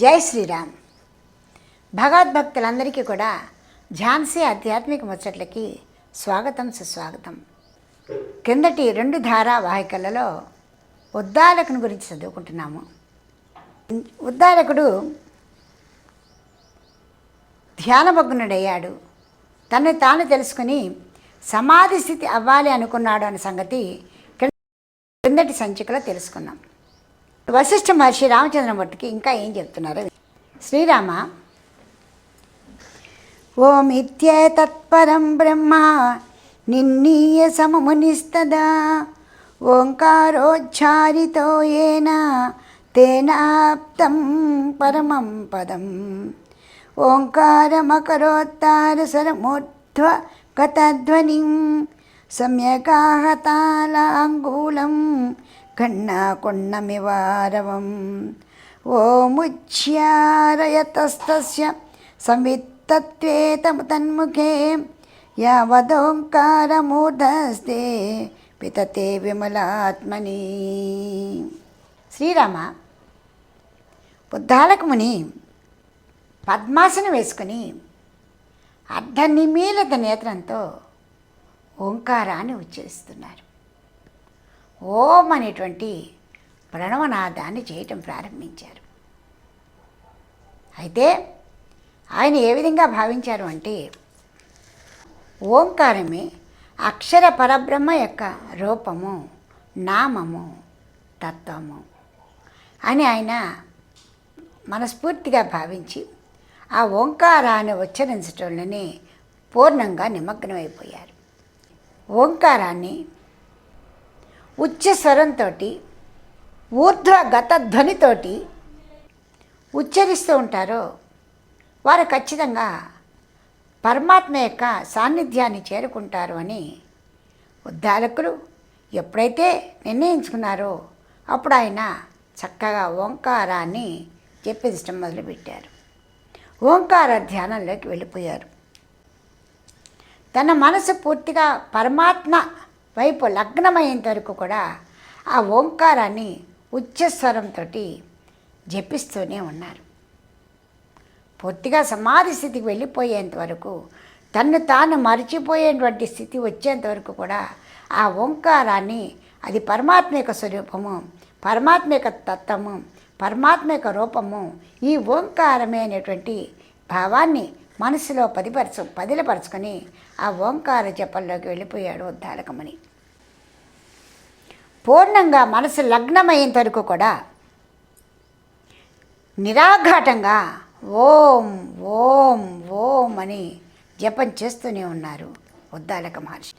జై శ్రీరామ్. భగవద్భక్తులందరికీ కూడా ఝాన్సీ ఆధ్యాత్మిక ముచ్చట్లకి స్వాగతం సుస్వాగతం. కిందటి రెండు ధారావాహికలలో ఉద్దాలకుని గురించి చదువుకుంటున్నాము. ఉద్దాలకుడు ధ్యానమగ్నుడయ్యాడు తనని తాను తెలుసుకుని సమాధి స్థితి అవ్వాలి అనుకున్నాడు అనే సంగతి కిందటి సంచికలో తెలుసుకున్నాం. వశిష్ఠ మహర్షి రామచంద్రమూర్తికి ఇంకా ఏం చెప్తున్నారు? శ్రీరామ ఓమిత్యేతత్పరం బ్రహ్మ నిన్నీయ సమమునిస్తదా ఓంకారోచ్చారితో ఏన తేనాప్తం పరమం పదం. ఓంకారమకరోత్తారసరమూర్ధ్వ గతధ్వనిం సమ్యకాహతాలాంగూలం కన్నాకొన్నమివారవం ఓముచ్యారయతస్తస్య సంవిత్తత్వేతము తన్ముఖే యావదోంకారమూర్ధస్తే పితతే విమలాత్మని. శ్రీరామ బుద్ధాలకు ముని పద్మాసనం వేసుకుని అర్ధనిమీలత నేత్రంతో ఓంకారాన్ని ఉచ్చరిస్తున్నారు. ఓం అనేటువంటి ప్రణవనాదాన్ని చేయటం ప్రారంభించారు. అయితే ఆయన ఏ విధంగా భావించారు అంటే ఓంకారమే అక్షర పరబ్రహ్మ యొక్క రూపము నామము తత్వము అని ఆయన మనస్ఫూర్తిగా భావించి ఆ ఓంకారాన్ని ఉచ్చరించటంలోనే పూర్ణంగా నిమగ్నమైపోయారు. ఓంకారాన్ని ఉచ్చ స్వరంతో ఊర్ధ్వగత ధ్వనితోటి ఉచ్చరిస్తూ ఉంటారో వారు ఖచ్చితంగా పరమాత్మ యొక్క సాన్నిధ్యాన్ని చేరుకుంటారు అని ఉద్దాలకులు ఎప్పుడైతే నిర్ణయించుకున్నారో అప్పుడు ఆయన చక్కగా ఓంకారాన్ని చెప్పించడం మొదలుపెట్టారు. ఓంకార ధ్యానంలోకి వెళ్ళిపోయారు. తన మనసు పూర్తిగా పరమాత్మ వైపు లగ్నమయ్యేంత వరకు కూడా ఆ ఓంకారాన్ని ఉచ్చస్వరంతో జపిస్తూనే ఉన్నారు. పూర్తిగా సమాధి స్థితికి వెళ్ళిపోయేంత వరకు తన్ను తాను మరిచిపోయేటువంటి స్థితి వచ్చేంత వరకు కూడా ఆ ఓంకారాన్ని అది పరమాత్మ యొక్క స్వరూపము పరమాత్మ యొక్క తత్వము పరమాత్మ యొక్క రూపము ఈ ఓంకారమే అనేటువంటి భావాన్ని మనసులో పదిపరచు పదిలపరుచుకొని ఆ ఓంకార జపంలోకి వెళ్ళిపోయాడు ఉద్దాలకమని పూర్ణంగా మనసు లగ్నమయ్యేంత వరకు కూడా నిరాఘాటంగా ఓం ఓం ఓం అని జపం చేస్తూనే ఉన్నారు ఉద్దాలక మహర్షి.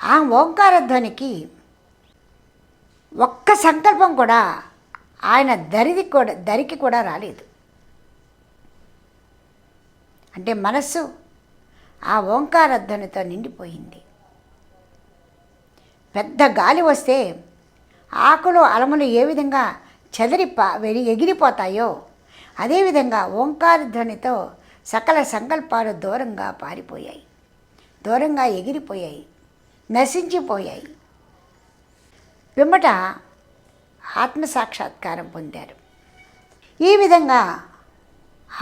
ఆ ఓంకార ధ్వనికి ఒక్క సంకల్పం కూడా ఆయన దరిది కూడా దరికి కూడా రాలేదు. అంటే మనస్సు ఆ ఓంకార ధ్వనితో నిండిపోయింది. పెద్ద గాలి వస్తే ఆకులు అలములు ఏ విధంగా చెదిరి వెరి ఎగిరిపోతాయో అదేవిధంగా ఓంకార ధ్వనితో సకల సంకల్పాలు దూరంగా పారిపోయాయి. దూరంగా ఎగిరిపోయాయి నశించిపోయాయి. పిమ్మట ఆత్మసాక్షాత్కారం పొందారు. ఈ విధంగా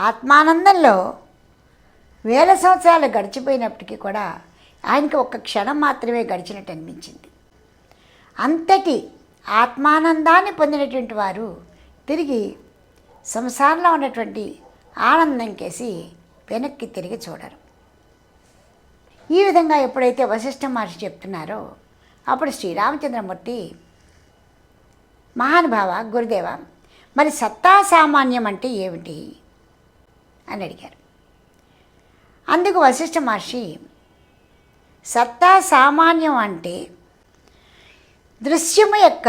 ఆత్మానందంలో వేల సంవత్సరాలు గడిచిపోయినప్పటికీ కూడా ఆయనకి ఒక్క క్షణం మాత్రమే గడిచినట్టు అనిపించింది. అంతటి ఆత్మానందాన్ని పొందినటువంటి వారు తిరిగి సంసారంలో ఉన్నటువంటి ఆనందం కేసి వెనక్కి తిరిగి చూడరు. ఈ విధంగా ఎప్పుడైతే వశిష్ఠ మహర్షి చెప్తున్నారో అప్పుడు శ్రీరామచంద్రమూర్తి మహానుభావ గురుదేవ మరి సత్తా సామాన్యం అంటే ఏమిటి? అని అడిగారు. అందుకు వశిష్ఠ మహర్షి సత్తా సామాన్యం అంటే దృశ్యము యొక్క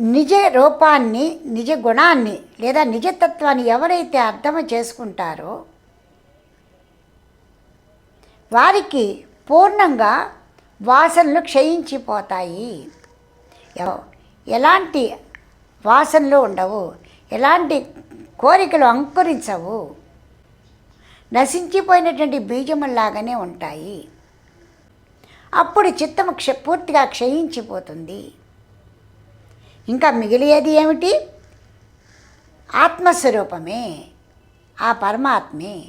నిజ రూపాన్ని నిజ గుణాన్ని లేదా నిజతత్వాన్ని ఎవరైతే అర్థం చేసుకుంటారో వారికి పూర్ణంగా వాసనలు క్షయించిపోతాయి. ఎలాంటి వాసనలు ఉండవు ఎలాంటి కోరికలు అంకురించవు. నశించిపోయినటువంటి బీజముల్లాగానే ఉంటాయి. అప్పుడు చిత్తము క్ష పూర్తిగా క్షయించిపోతుంది. ఇంకా మిగిలేది ఏమిటి? ఆత్మస్వరూపమే ఆ పరమాత్మే.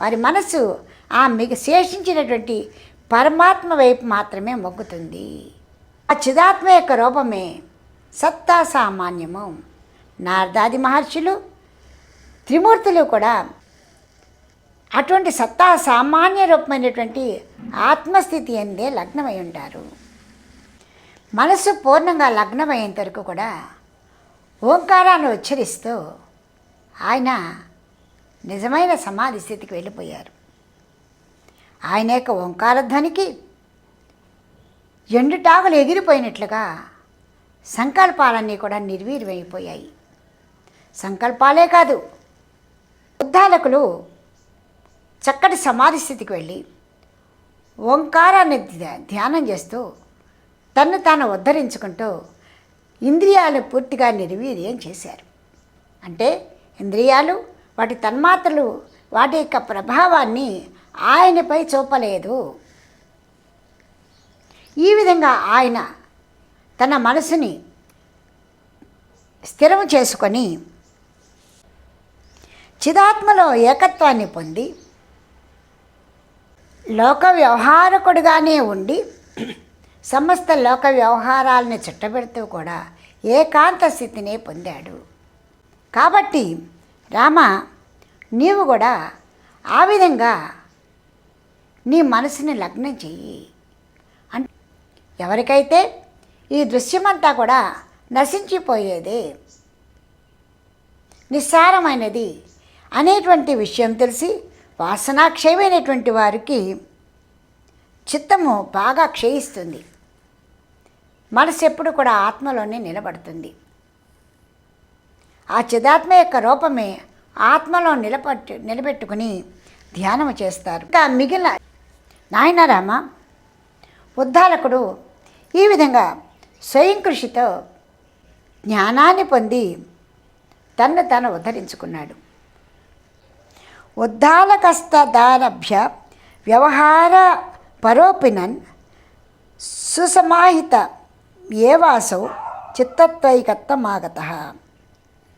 వారి మనస్సు ఆ మిగ శేషించినటువంటి పరమాత్మ వైపు మాత్రమే మొగ్గుతుంది. ఆ చిదాత్మ యొక్క రూపమే సత్తా సామాన్యము. నారదాది మహర్షులు త్రిమూర్తులు కూడా అటువంటి సత్తా సామాన్య రూపమైనటువంటి ఆత్మస్థితి అందే లగ్నమై ఉంటారు. మనసు పూర్ణంగా లగ్నమయ్యేంత వరకు కూడా ఓంకారాన్ని ఉచ్చరిస్తూ ఆయన నిజమైన సమాధి స్థితికి వెళ్ళిపోయారు. ఆయన యొక్క ఓంకారధ్వనికి ఎండుటాకులు ఎగిరిపోయినట్లుగా సంకల్పాలన్నీ కూడా నిర్వీర్యమైపోయాయి. సంకల్పాలే కాదు ఉద్దాలకులు చక్కటి సమాధి స్థితికి వెళ్ళి ఓంకారాన్ని ధ్యానం చేస్తూ తన్ను తాను ఉద్ధరించుకుంటూ ఇంద్రియాలు పూర్తిగా నిర్వీర్యం చేశారు. అంటే ఇంద్రియాలు వాటి తన్మాత్రలు వాటి యొక్క ప్రభావాన్ని ఆయనపై చూపలేదు. ఈ విధంగా ఆయన తన మనసుని స్థిరం చేసుకొని చిదాత్మలో ఏకత్వాన్ని పొంది లోక వ్యవహారకుడుగానే ఉండి సమస్త లోక వ్యవహారాలని చుట్టబెడుతూ కూడా ఏకాంత స్థితిని పొందాడు. కాబట్టి రామ నీవు కూడా ఆ విధంగా నీ మనసుని లగ్నం చెయ్యి. అంటే ఎవరికైతే ఈ దృశ్యమంతా కూడా నశించిపోయేదే నిస్సారమైనది అనేటువంటి విషయం తెలిసి వాసనాక్షయమైనటువంటి వారికి చిత్తము బాగా క్షయిస్తుంది. మనసు ఎప్పుడు కూడా ఆత్మలోనే నిలబడుతుంది. ఆ చిదాత్మ యొక్క రూపమే ఆత్మలో నిలబట్టు నిలబెట్టుకుని ధ్యానం చేస్తారు. ఇంకా మిగిలిన నాయన ఉద్దాలకుడు ఈ విధంగా స్వయం కృషితో జ్ఞానాన్ని పొంది తన్ను తాను ఉద్ధరించుకున్నాడు. ఉద్దాలకస్తదారభ్య వ్యవహార పరోపినన్ సుసమాహిత ఏవాసౌ చిత్తత్వైకత్వమాగత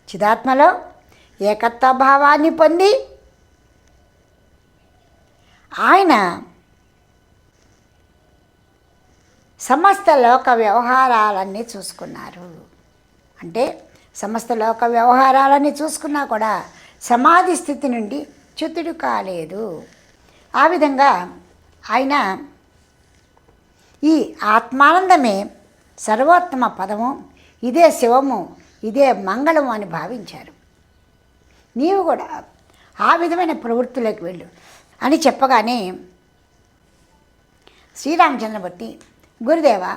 చిదాత్మలో ఏకత్వ భావాన్ని పొంది ఆయన సమస్త లోక వ్యవహారాలన్నీ చూసుకున్నారు. అంటే సమస్త లోక వ్యవహారాలన్నీ చూసుకున్నా కూడా సమాధి స్థితి నుండి చ్యుతుడు కాలేదు. ఆ విధంగా ఆయన ఈ ఆత్మానందమే సర్వోత్తమ పదము ఇదే శివము ఇదే మంగళము అని భావించారు. నీవు కూడా ఆ విధమైన ప్రవృత్తులకు వెళ్ళు అని చెప్పగానే శ్రీరామచంద్రమూర్తి గురుదేవ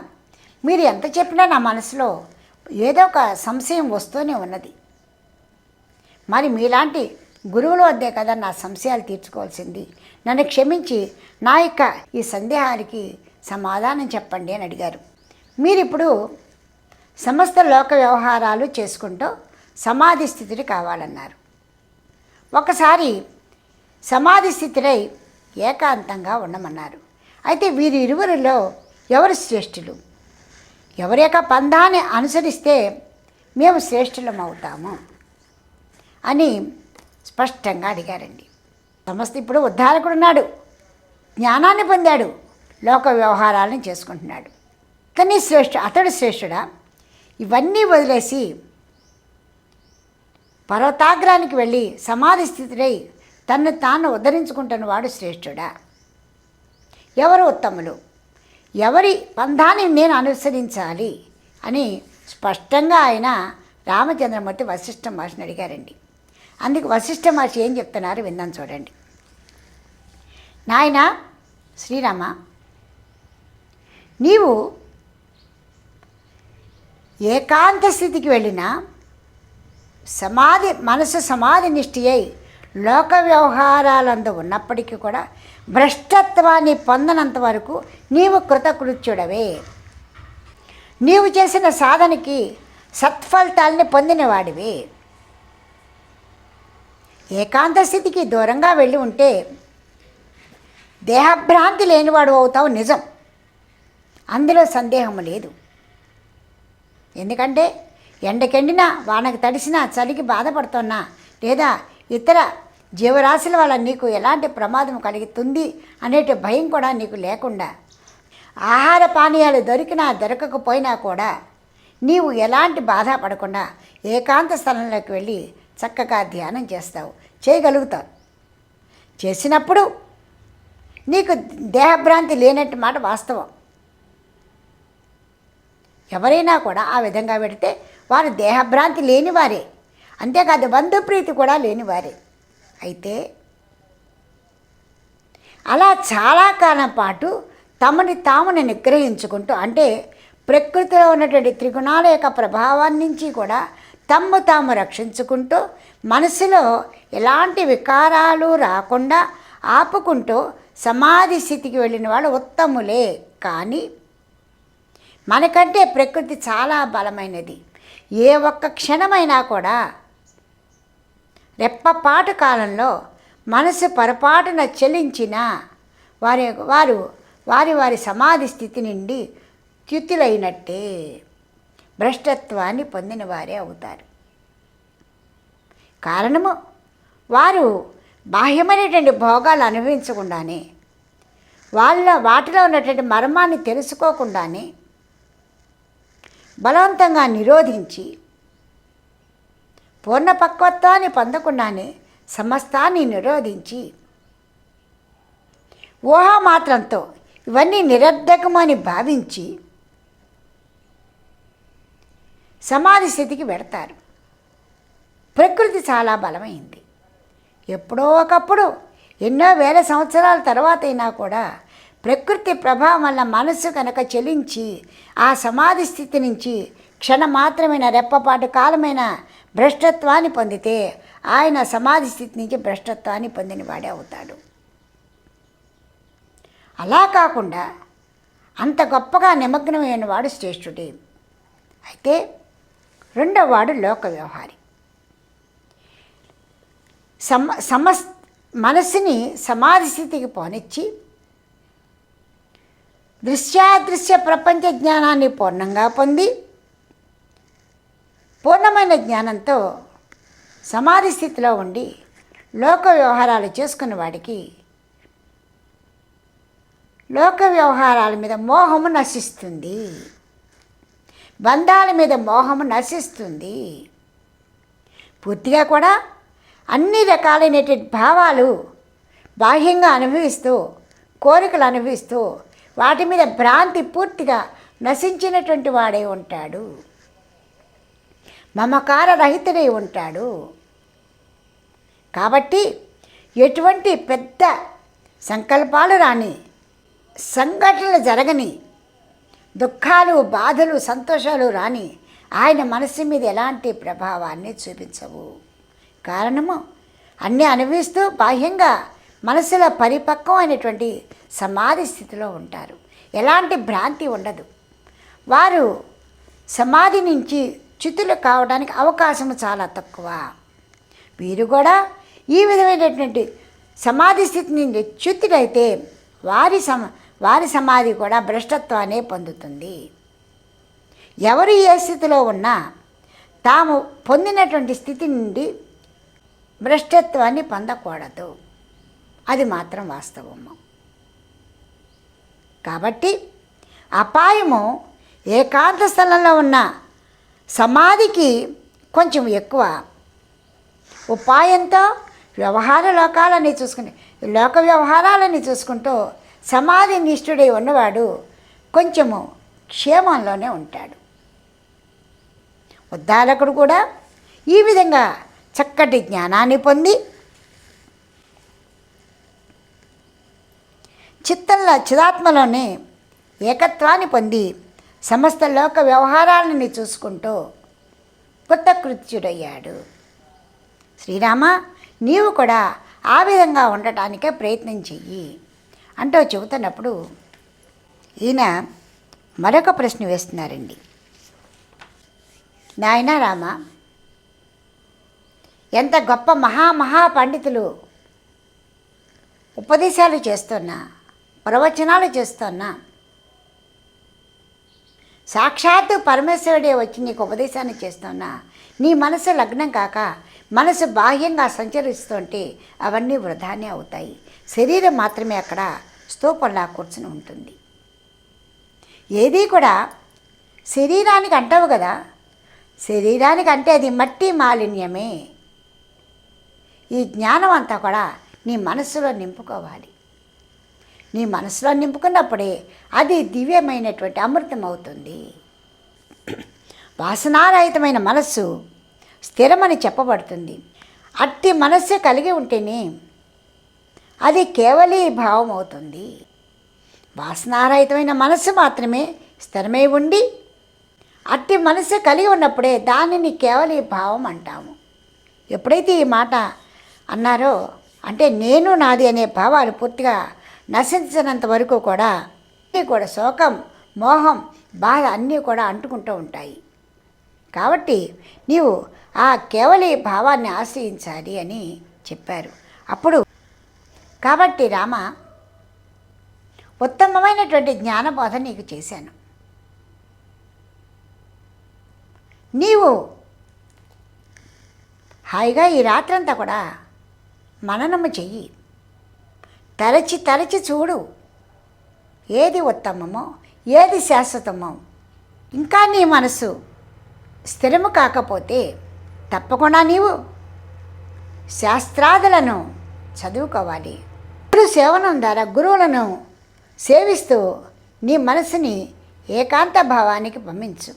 మీరు ఎంత చెప్పినా నా మనసులో ఏదో ఒక సంశయం వస్తూనే ఉన్నది. మరి మీలాంటి గురువుల వద్దే కదా నా సంశయాలు తీర్చుకోవాల్సింది. నన్ను క్షమించి నా యొక్క ఈ సందేహానికి సమాధానం చెప్పండి అని అడిగారు. మీరిప్పుడు సమస్త లోక వ్యవహారాలు చేసుకుంటూ సమాధి స్థితిని కావాలన్నారు. ఒకసారి సమాధి స్థితిరై ఏకాంతంగా ఉండమన్నారు. అయితే వీరి ఇరువురిలో ఎవరు శ్రేష్ఠులు? ఎవరి యొక్క పందాన్ని అనుసరిస్తే మేము శ్రేష్ఠులం అవుతాము అని స్పష్టంగా అడిగారండి. సమస్త ఇప్పుడు ఉద్ధారకుడు ఉన్నాడు జ్ఞానాన్ని పొందాడు. లోక వ్యవహారాలను చేసుకుంటున్నాడు. కానీ శ్రేష్ఠ అతడు శ్రేష్ఠుడా? ఇవన్నీ వదిలేసి పర్వతాగ్రానికి వెళ్ళి సమాధి స్థితిడై తన్ను తాను ఉద్ధరించుకుంటున్న వాడు శ్రేష్ఠుడా? ఎవరు ఉత్తములు? ఎవరి పంధాన్ని నేను అనుసరించాలి? అని స్పష్టంగా ఆయన రామచంద్రమూర్తి వశిష్ఠ మహర్షిని అడిగారండి. అందుకు వశిష్ఠ మహర్షి ఏం చెప్తున్నారు విందాం చూడండి. నాయన శ్రీరామ నీవు ఏకాంత స్థితికి వెళ్ళినా సమాధి మనసు సమాధి నిష్ఠి అయి లోక వ్యవహారాలందు ఉన్నప్పటికీ కూడా భ్రష్టత్వాన్ని పొందనంత వరకు నీవు కృతకృత్యుడవే. నీవు చేసిన సాధనకి సత్ఫలితాల్ని పొందినవాడివి. ఏకాంత స్థితికి దూరంగా వెళ్ళి ఉంటే దేహభ్రాంతి లేనివాడు అవుతావు నిజం. అందులో సందేహం లేదు. ఎందుకంటే ఎండకెండినా వానకు తడిసినా చలికి బాధపడుతున్నా లేదా ఇతర జీవరాశుల వల్ల నీకు ఎలాంటి ప్రమాదం కలుగుతుంది అనేటి భయం కూడా నీకు లేకుండా ఆహార పానీయాలు దొరికినా దొరకకపోయినా కూడా నీవు ఎలాంటి బాధ పడకుండా ఏకాంత స్థలంలోకి వెళ్ళి చక్కగా ధ్యానం చేస్తావు. చేయగలుగుతావు. చేసినప్పుడు నీకు దేహభ్రాంతి లేనట్టు మాట వాస్తవం. ఎవరైనా కూడా ఆ విధంగా పెడితే వారు దేహభ్రాంతి లేనివారే. అంతేకాదు బంధుప్రీతి కూడా లేనివారే. అయితే అలా చాలా కాలం పాటు తమని తాముని నిగ్రహించుకుంటూ అంటే ప్రకృతిలో ఉన్నటువంటి త్రిగుణాల యొక్క ప్రభావాన్నించి కూడా తమ్ము తాము రక్షించుకుంటూ మనసులో ఎలాంటి వికారాలు రాకుండా ఆపుకుంటూ సమాధి స్థితికి వెళ్ళిన వాళ్ళు ఉత్తములే. కానీ మనకంటే ప్రకృతి చాలా బలమైనది. ఏ ఒక్క క్షణమైనా కూడా రెప్పపాటు కాలంలో మనసు పొరపాటున చెలించిన వారి వారు వారి వారి సమాధి స్థితి నుండి త్యుతులైనట్టే భ్రష్టత్వాన్ని పొందిన వారే అవుతారు. కారణము వారు బాహ్యమైనటువంటి భోగాలు అనుభవించకుండానే వాళ్ళ వాటిలో ఉన్నటువంటి మర్మాన్ని తెలుసుకోకుండానే బలవంతంగా నిరోధించి పూర్ణపక్వత్వాన్ని పొందకుండానే సమస్తాన్ని నిరోధించి ఊహామాత్రంతో ఇవన్నీ నిరర్ధకమని భావించి సమాధి స్థితికి పెడతారు ప్రకృతి చాలా బలమైంది. ఎప్పుడో ఒకప్పుడు ఎన్నో వేల సంవత్సరాల తర్వాత అయినా కూడా ప్రకృతి ప్రభావం వల్ల మనస్సు కనుక చెలించి ఆ సమాధి స్థితి నుంచి క్షణ మాత్రమైన రెప్పపాటు కాలమైన భ్రష్టత్వాన్ని పొందితే ఆయన సమాధి స్థితి నుంచి భ్రష్టత్వాన్ని పొందిన వాడే అవుతాడు. అలా కాకుండా అంత గొప్పగా నిమగ్నమైన వాడు శ్రేష్ఠుడే. అయితే రెండవ వాడు లోక వ్యవహారి. సమ సమస్ మనస్సుని సమాధి స్థితికి పోనిచ్చి దృశ్యాదృశ్య ప్రపంచ జ్ఞానాన్ని పూర్ణంగా పొంది పూర్ణమైన జ్ఞానంతో సమాధి స్థితిలో ఉండి లోక వ్యవహారాలు చేసుకున్న వాడికి లోక వ్యవహారాల మీద మోహము నశిస్తుంది. బంధాల మీద మోహము నశిస్తుంది. పూర్తిగా కూడా అన్ని రకాలైనటువంటి భావాలు బాహ్యంగా అనుభవిస్తూ కోరికలు అనుభవిస్తూ వాటి మీద భ్రాంతి పూర్తిగా నశించినటువంటి వాడే ఉంటాడు. మమకార రహితుడై ఉంటాడు. కాబట్టి ఎటువంటి పెద్ద సంకల్పాలు రాని సంఘటనలు జరగని దుఃఖాలు బాధలు సంతోషాలు రాని ఆయన మనస్సు మీద ఎలాంటి ప్రభావాన్ని చూపించవు. కారణము అన్నీ అనుభవిస్తూ బాహ్యంగా మనసులో పరిపక్వమైనటువంటి సమాధి స్థితిలో ఉంటారు. ఎలాంటి భ్రాంతి ఉండదు. వారు సమాధి నుంచి చితులు కావడానికి అవకాశం చాలా తక్కువ. వీరు కూడా ఈ విధమైనటువంటి సమాధి స్థితి నుండి చ్యుతుడైతే వారి సమ వారి సమాధి కూడా భ్రష్టత్వాన్ని పొందుతుంది. ఎవరు ఏ స్థితిలో ఉన్నా తాము పొందినటువంటి స్థితి నుండి భ్రష్టత్వాన్ని పొందకూడదు. అది మాత్రం వాస్తవము. కాబట్టి అపాయము ఏకాంత స్థలంలో ఉన్న సమాధికి కొంచెం ఎక్కువ. ఉపాయంతో వ్యవహార లోకాలని చూసుకుని లోక వ్యవహారాలని చూసుకుంటూ సమాధి నిష్ఠుడై ఉన్నవాడు కొంచెము క్షేమంలోనే ఉంటాడు. ఉద్దాలకుడు కూడా ఈ విధంగా చక్కటి జ్ఞానాన్ని పొంది చిత్తంలో చిదాత్మలోనే ఏకత్వాన్ని పొంది సమస్త లోక వ్యవహారాలని చూసుకుంటూ కృతకృత్యుడయ్యాడు శ్రీరామ నీవు కూడా ఆ విధంగా ఉండటానికే ప్రయత్నం చెయ్యి. అంటూ చెబుతున్నప్పుడు ఈయన మరొక ప్రశ్న వేస్తున్నారండి. నాయన రామ ఎంత గొప్ప మహా పండితులు ఉపదేశాలు చేస్తున్నా ప్రవచనాలు చేస్తున్నా సాక్షాత్తు పరమేశ్వరుడే వచ్చి నీకు ఉపదేశాన్ని చేస్తున్నా నీ మనసు లగ్నం కాక మనసు బాహ్యంగా సంచరిస్తుంటే అవన్నీ వృధానే అవుతాయి. శరీరం మాత్రమే అక్కడ స్తూపంలా కూర్చుని ఉంటుంది. ఏది కూడా శరీరానికి అంటావు కదా. శరీరానికి అంటే అది మట్టి మాలిన్యమే. ఈ జ్ఞానం అంతా కూడా నీ మనస్సులో నింపుకోవాలి. నీ మనసులో నింపుకున్నప్పుడే అది దివ్యమైనటువంటి అమృతం అవుతుంది వాసనారహితమైన మనస్సు స్థిరమని చెప్పబడుతుంది. అట్టి మనస్సు కలిగి ఉంటేనే అది కేవలీ భావం అవుతుంది వాసనారహితమైన మనసు మాత్రమే స్థిరమై ఉండి అట్టి మనసు కలిగి ఉన్నప్పుడే దానిని కేవలీ భావం అంటాము. ఎప్పుడైతే ఈ మాట అన్నారో అంటే నేను నాది అనే భావాలు పూర్తిగా నశించినంత వరకు కూడా అన్నీ కూడా శోకం మోహం బాధ అన్నీ కూడా అంటుకుంటూ ఉంటాయి. కాబట్టి నీవు ఆ కేవలి భావాన్ని ఆశ్రయించాలి అని చెప్పారు. అప్పుడు కాబట్టి రామ ఉత్తమమైనటువంటి జ్ఞానబోధ నీకు చేశాను. నీవు హాయిగా ఈ రాత్రంతా కూడా మననము చెయ్యి. తలచి తలచి చూడు ఏది ఉత్తమమో ఏది శాశ్వతమో. ఇంకా నీ మనసు స్థిరము కాకపోతే తప్పకుండా నీవు శాస్త్రాదులను చదువుకోవాలి. గురు సేవనం ద్వారా గురువులను సేవిస్తూ నీ మనసుని ఏకాంత భావానికి పంపించు.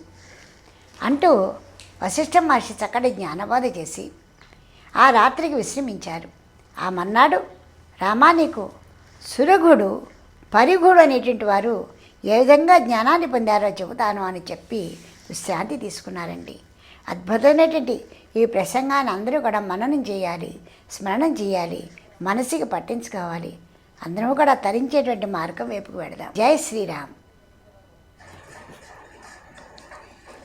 అంటూ వశిష్ఠ మహర్షి చక్కటి జ్ఞానబోధ చేసి ఆ రాత్రికి విశ్రమించారు. ఆ మన్నాడు రామానికు సురఘుడు పరిఘుడు అనేటువంటి వారు ఏ విధంగా జ్ఞానాన్ని పొందారో చెబుతాను అని చెప్పి విశ్రాంతి తీసుకున్నారండి. అద్భుతమైనటువంటి ఈ ప్రసంగాన్ని అందరూ కూడా మననం చేయాలి స్మరణం చేయాలి మనసుకి పట్టించుకోవాలి. అందరం కూడా తరించేటువంటి మార్గం వైపుకు వెడదాం జై శ్రీరామ్.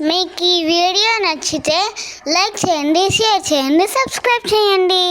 మీకు ఈ వీడియో నచ్చితే లైక్ చేయండి షేర్ చేయండి సబ్స్క్రైబ్ చేయండి.